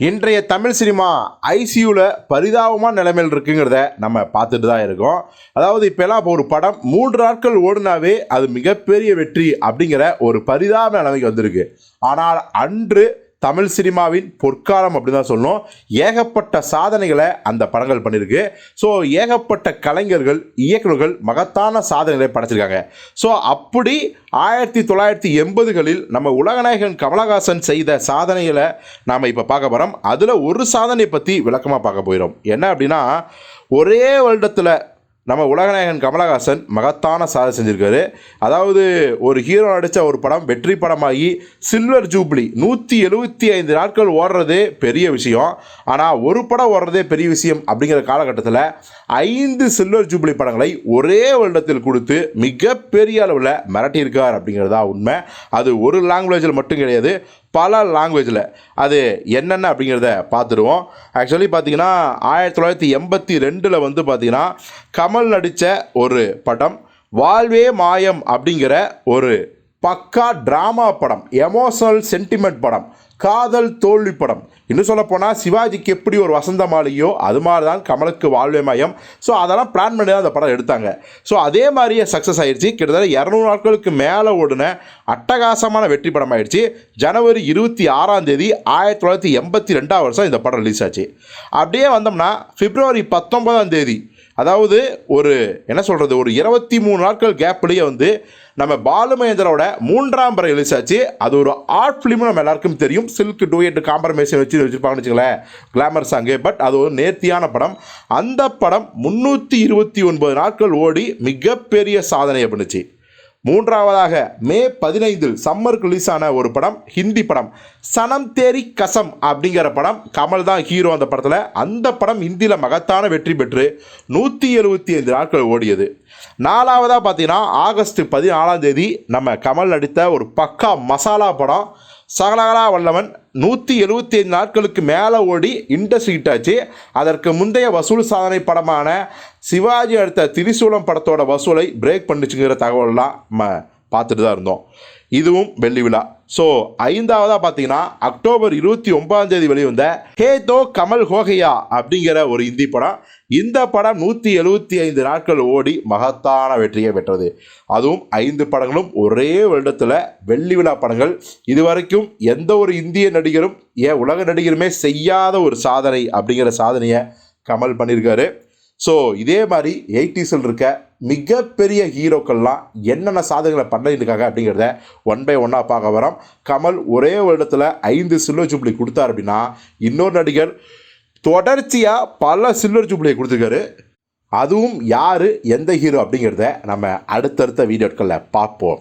இன்றைய தமிழ் சினிமா ஐசியூவில் பரிதாபமான நிலைமையில் இருக்குங்கிறத நம்ம பார்த்துட்டு தான் இருக்கோம். அதாவது இப்போலாம் இப்போ ஒரு படம் மூன்று நாட்கள் ஓடுனாவே அது மிகப்பெரிய வெற்றி அப்படிங்கிற ஒரு பரிதாப நிலைமைக்கு வந்திருக்கு. ஆனால் அன்று தமிழ் சினிமாவின் பொற்காலம் அப்படின்னு தான் சொல்லணும். ஏகப்பட்ட சாதனைகளை அந்த படங்கள் பண்ணியிருக்கு ஸோ ஏகப்பட்ட கலைஞர்கள் இயக்குநர்கள் மகத்தான சாதனைகளை படைச்சிருக்காங்க. ஸோ அப்படி ஆயிரத்தி தொள்ளாயிரத்தி எண்பதுகளில் நம்ம உலகநாயகன் கமலஹாசன் செய்த சாதனைகளை நாம் இப்போ பார்க்க போகிறோம் அதில் ஒரு சாதனையை பற்றி விளக்கமாக பார்க்க போயிடும் என்ன அப்படின்னா ஒரே வருடத்தில் நம்ம உலகநாயகன் கமலஹாசன் மகத்தான சாதனை செஞ்சுருக்காரு. அதாவது ஒரு ஹீரோ நடித்த ஒரு படம் வெற்றி படமாகி சில்வர் ஜூப்ளி நூற்றி எழுபத்தி ஐந்து நாட்கள் ஓடுறதே பெரிய விஷயம். ஆனால் ஒரு படம் ஓடுறதே பெரிய விஷயம் அப்படிங்கிற காலகட்டத்தில் ஐந்து சில்வர் ஜூப்ளி படங்களை ஒரே வருடத்தில் கொடுத்து மிகப்பெரிய அளவில் மிரட்டியிருக்கார் அப்படிங்கிறதா உண்மை. அது ஒரு லாங்குவேஜில் மட்டும் கிடையாது பல லாங்குவேஜில் அது என்னென்ன அப்படிங்கிறத பார்த்துருவோம். ஆக்சுவலி பார்த்தீங்கன்னா ஆயிரத்தி தொள்ளாயிரத்தி எண்பத்தி ரெண்டில் வந்து பார்த்தீங்கன்னா கமல் நடித்த ஒரு படம் வாழ்வே மாயம் அப்படிங்கிற ஒரு பக்கா ட்ராமா படம் எமோஷனல் சென்டிமெண்ட் படம் காதல் தோல்வி படம். இன்னும் சொல்லப்போனால் சிவாஜிக்கு எப்படி ஒரு வசந்த மாளிகையோ அது மாதிரி தான் கமலுக்கு வாழ்வே மயம். ஸோ அதெல்லாம் பிளான் பண்ணி தான் அந்த படம் எடுத்தாங்க. ஸோ அதே மாதிரியே சக்ஸஸ் ஆயிடுச்சு கிட்டத்தட்ட இரநூறு நாட்களுக்கு மேலே ஓடின அட்டகாசமான வெற்றி படம் ஆயிடுச்சு ஜனவரி இருபத்தி ஆறாம் தேதி ஆயிரத்தி தொள்ளாயிரத்தி எண்பத்தி ரெண்டாம் வருஷம் இந்த படம் ரிலீஸ் ஆச்சு. அப்படியே வந்தோம்னா பிப்ரவரி பத்தொன்பதாம் தேதி அதாவது ஒரு என்ன சொல்கிறது ஒரு இருபத்தி மூணு நாட்கள் கேப்லேயே வந்து நம்ம பாலுமகேந்திரோட மூன்றாம் படம் எழுதிச்சாச்சு அது ஒரு ஆர்ட் ஃபிலிம்னு நம்ம எல்லாருக்கும் தெரியும். சில்க் டூயட் காம்ப்ரமைஸ் வச்சு வச்சுருப்பாங்கன்னு வச்சுங்களேன் கிளாமர் சாங்கு பட் அது ஒரு நேர்த்தியான படம். அந்த படம் முந்நூற்றி இருபத்தி ஒன்பது நாட்கள் ஓடி மிகப்பெரிய சாதனையை பண்ணுச்சு மூன்றாவதாக மே பதினைந்தில் சம்மருக்கு ரிலீஸ் ஆன ஒரு படம் ஹிந்தி படம். சனம் தேரி கசம் அப்படிங்கிற படம் கமல் தான் ஹீரோ அந்த படத்தில். அந்த படம் ஹிந்தியில் மகத்தான வெற்றி பெற்று நூற்றி எழுபத்தி ஐந்து நாட்கள் ஓடியது. நாலாவதாக பார்த்தீங்கன்னா ஆகஸ்ட் பதினாலாம் தேதி நம்ம கமல் நடித்த ஒரு பக்கா மசாலா படம் சகலகலா வல்லவன் நூற்றி எழுபத்தி ஐந்து நாட்களுக்கு மேலே ஓடி இண்டஸ்ட்ரி ஹிட் ஆச்சு அதற்கு முந்தைய வசூல் சாதனை படமான சிவாஜி அடுத்த திரிசூலம் படத்தோட வசூலை பிரேக் பண்ணிச்சுங்கிற தகவல்லாம் ம பார்த்துட்டு தான் இருந்தோம். இதுவும் வெள்ளி விழா. ஸோ ஐந்தாவதாக பார்த்தீங்கன்னா அக்டோபர் இருபத்தி ஒன்பதாம் தேதி வெளிவந்த ஹே தோ கமல் ஹோகையா அப்படிங்கிற ஒரு இந்தி படம். இந்த படம் நூற்றி எழுபத்தி ஐந்து நாட்கள் ஓடி மகத்தான வெற்றியை பெற்றது. அதுவும் ஐந்து படங்களும் ஒரே வருடத்தில் வெள்ளி விழா படங்கள். இதுவரைக்கும் எந்த ஒரு இந்திய நடிகரும் ஏன் உலக நடிகருமே செய்யாத ஒரு சாதனை அப்படிங்கிற சாதனையை கமல் பண்ணியிருக்காரு. ஸோ இதே மாதிரி எயிட்டிஸில் இருக்க மிகப்பெரிய ஹீரோக்கள்லாம் என்னென்ன சாதனைகளை பண்ணியிருக்காங்க அப்படிங்கிறத ஒன் பை ஒன்னாக பார்க்க வரோம். கமல் ஒரே வருடத்தில் ஐந்து சில்வர் ஜூப்ளி கொடுத்தார் அப்படின்னா இன்னொரு நடிகர் தொடர்ச்சியாக பல சில்வர் ஜூப்ளியை கொடுத்துருக்காரு. அதுவும் யார் எந்த ஹீரோ அப்படிங்கிறத நம்ம அடுத்தடுத்த வீடியோக்களில் பார்ப்போம்.